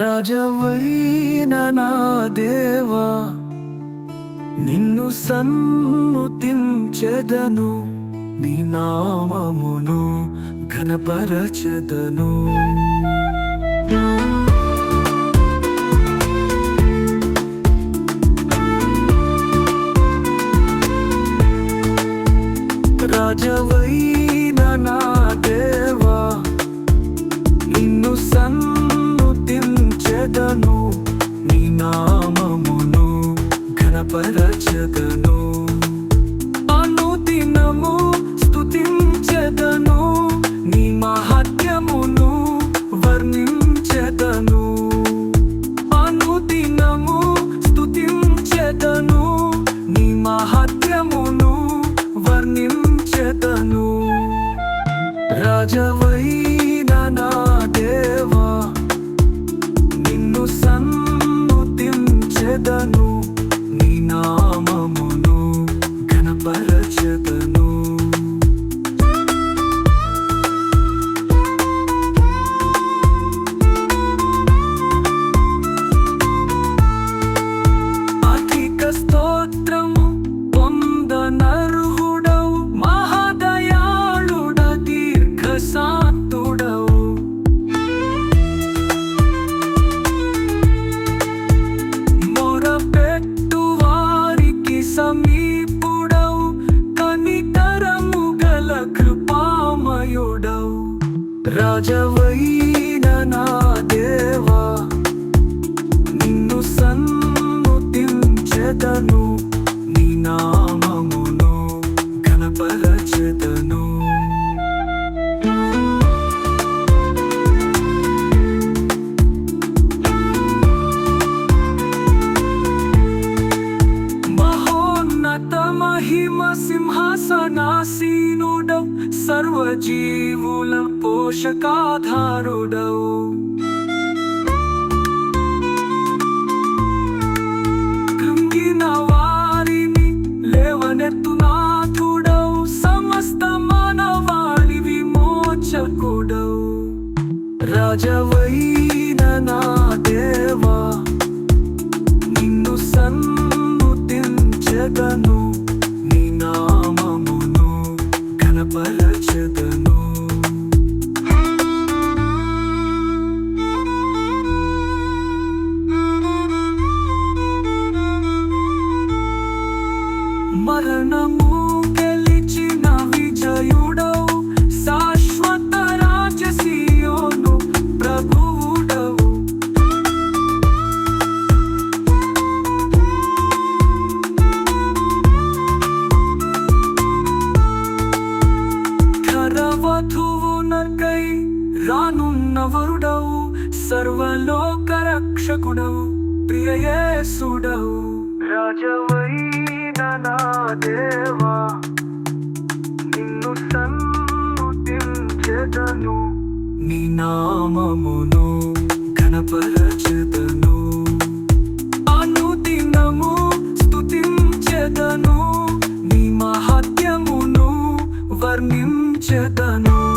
రాజవైన నా దేవా నిన్ను సన్నుతించెదను నీ నామమును ఘనపరచెదను. రాజవైన సన్నుతించెదను నీ నామమును ఘనపరచెదను. సమీపుడవు కనికరము గల కృపామయుడవు. రాజవైన నా దేవా నిన్ను సన్నుతించెదను నీ నామమును గణపరచెదను సింహాసనాసీనుడవు సర్వజీవుల పోషకాధారుడవు. కృంగిన వారిని లేవనెత్తునాథుడవు సమస్త మానవాళి విమోచకుడవు. రాజవైన నా దేవా నిన్ను సన్నుతించెదను మరణము గెలిచిన విజయుడవు. శాశ్వత రాజసీయోను ప్రభువుడవు. కరవధువునకై రానున్నవరుడవు. సర్వలోక రక్షకుడవు. ప్రియయేసుడవు రాజవైన నా దేవా నిన్ను సన్నుతించెదను. నీ నామమును ఘనపరచెదను. అనుదినము స్తుతించెదను. నీ మహత్యమును వర్ణించెదను.